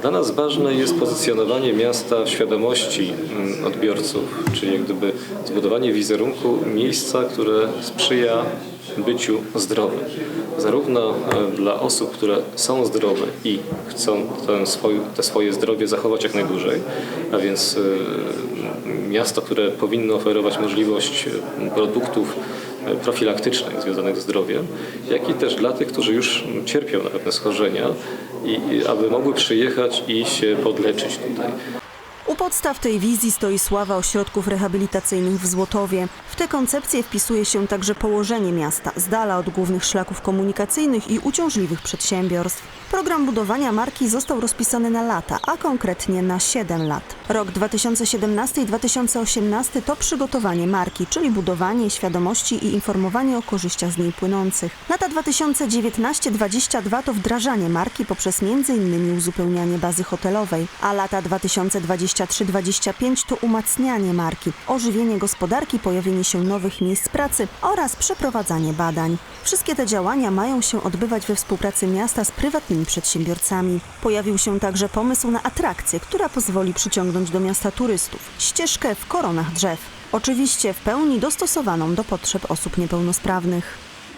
Dla nas ważne jest pozycjonowanie miasta w świadomości mm, odbiorców, czyli jak gdyby zbudowanie wizerunku miejsca, które sprzyja byciu zdrowym. Zarówno e, dla osób, które są zdrowe i chcą swój, te swoje zdrowie zachować jak najdłużej, a więc e, miasto, które powinno oferować możliwość e, produktów profilaktycznych związanych z zdrowiem, jak i też dla tych, którzy już cierpią na pewne schorzenia i aby mogły przyjechać i się podleczyć tutaj. Podstaw tej wizji stoi sława ośrodków rehabilitacyjnych w Złotowie. W tę koncepcję wpisuje się także położenie miasta z dala od głównych szlaków komunikacyjnych i uciążliwych przedsiębiorstw. Program budowania marki został rozpisany na lata, a konkretnie na 7 lat. Rok 2017 i 2018 to przygotowanie marki, czyli budowanie świadomości i informowanie o korzyściach z niej płynących. Lata 2019-2022 to wdrażanie marki poprzez m.in. uzupełnianie bazy hotelowej, a lata 2023-2025 to umacnianie marki, ożywienie gospodarki, pojawienie się nowych miejsc pracy oraz przeprowadzanie badań. Wszystkie te działania mają się odbywać we współpracy miasta z prywatnymi przedsiębiorcami. Pojawił się także pomysł na atrakcję, która pozwoli przyciągnąć do miasta turystów. Ścieżkę w koronach drzew. Oczywiście w pełni dostosowaną do potrzeb osób niepełnosprawnych.